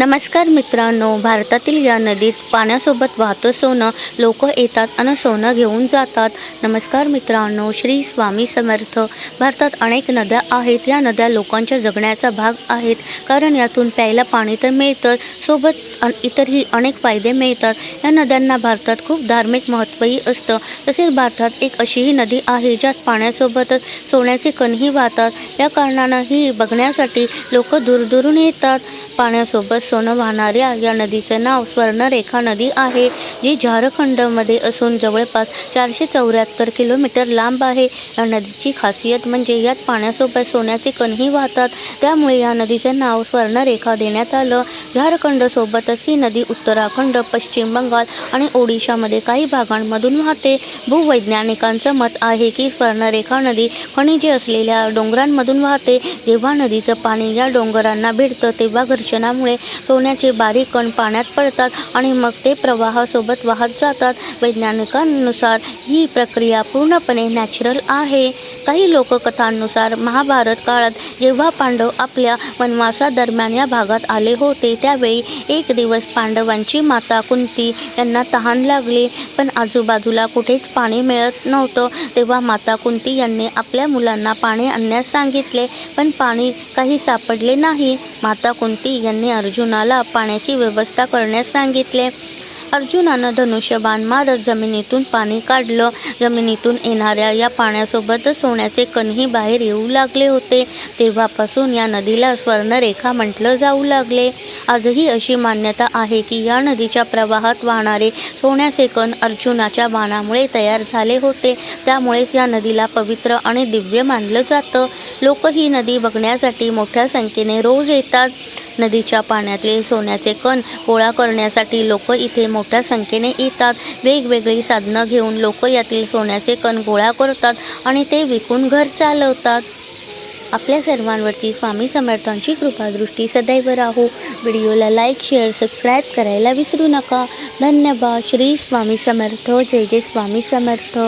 नमस्कार मित्रांनो भारतातील या नदीत पाण्यासोबत वाहतं सोनं लोक येतात आणि सोनं घेऊन जातात. नमस्कार मित्रांनो श्री स्वामी समर्थ. भारतात अनेक नद्या आहेत. या नद्या लोकांच्या जगण्याचा भाग आहेत. कारण यातून प्यायला पाणी तर मिळतं सोबत इतरही अनेक फायदे मिळतात. या नद्यांना भारतात खूप धार्मिक महत्त्वही असतं. तसेच भारतात एक अशीही नदी आहे ज्यात पाण्यासोबतच सोन्याचे कणही वाहतात. या कारणानं ही बघण्यासाठी लोक दूरदूरून येतात. पाण्यासोबत सोनं वाहणाऱ्या या नदीचं नाव स्वर्णरेखा नदी आहे जी झारखंडमध्ये असून जवळपास चारशे चौऱ्याहत्तर किलोमीटर लांब आहे. या नदीची खासियत म्हणजे यात पाण्यासोबत सोन्याचे कणही वाहतात. त्यामुळे या नदीचं नाव स्वर्णरेखा देण्यात आलं. झारखंडसोबतच ही नदी उत्तराखंड पश्चिम बंगाल आणि ओडिशामध्ये काही भागांमधून वाहते. भूवैज्ञानिकांचं मत आहे की स्वर्णरेखा नदी खनिजे असलेल्या डोंगरांमधून वाहते. जेव्हा नदीचं पाणी या डोंगरांना भिडतं तेव्हा घर्षणामुळे सोन्याचे बारीक कण पाण्यात पडतात आणि मग ते प्रवाहासोबत वाहत जातात. वैज्ञानिकांनुसार ही प्रक्रिया पूर्णपणे नॅचरल आहे. काही लोककथांनुसार महाभारत काळात जेव्हा पांडव आपल्या वनवासादरम्यान या भागात आले होते त्यावेळी एक दिवस पांडवांची माता कुंती यांना तहान लागली. पण आजूबाजूला कुठेच पाणी मिळत नव्हतं. तेव्हा माता कुंती यांनी आपल्या मुलांना पाणी आणण्यास सांगितले पण पाणी काही सापडले नाही. माता कुंती यांनी अर्जुन अर्जुनाला पाण्याची व्यवस्था करण्यास सांगितले. अर्जुनानं धनुष्यबाण मारत जमिनीतून पाणी काढलं. जमिनीतून येणाऱ्या या पाण्यासोबत सोन्याचे कणही बाहेर येऊ लागले होते. तेव्हापासून या नदीला स्वर्णरेखा म्हटलं जाऊ लागले. आजही अशी मान्यता आहे की या नदीच्या प्रवाहात वाहणारे सोन्याचे कण अर्जुनाच्या बाणामुळे तयार झाले होते. त्यामुळेच या नदीला पवित्र आणि दिव्य मानलं जातं. लोक ही नदी बघण्यासाठी मोठ्या संख्येने रोज येतात. नदीच्या पाण्यातले सोन्याचे कण गोळा करण्यासाठी लोक इथे मोठ्या संख्येने येतात. वेगवेगळी साधनं घेऊन लोक यातील सोन्याचे कण गोळा करतात आणि ते विकून घर चालवतात. आपल्या सर्वांवरती स्वामी समर्थांची कृपादृष्टी सदैव राहो. व्हिडिओला लाईक शेअर सबस्क्राईब करायला विसरू नका. धन्यवाद. श्री स्वामी समर्थ. जय जय स्वामी समर्थ.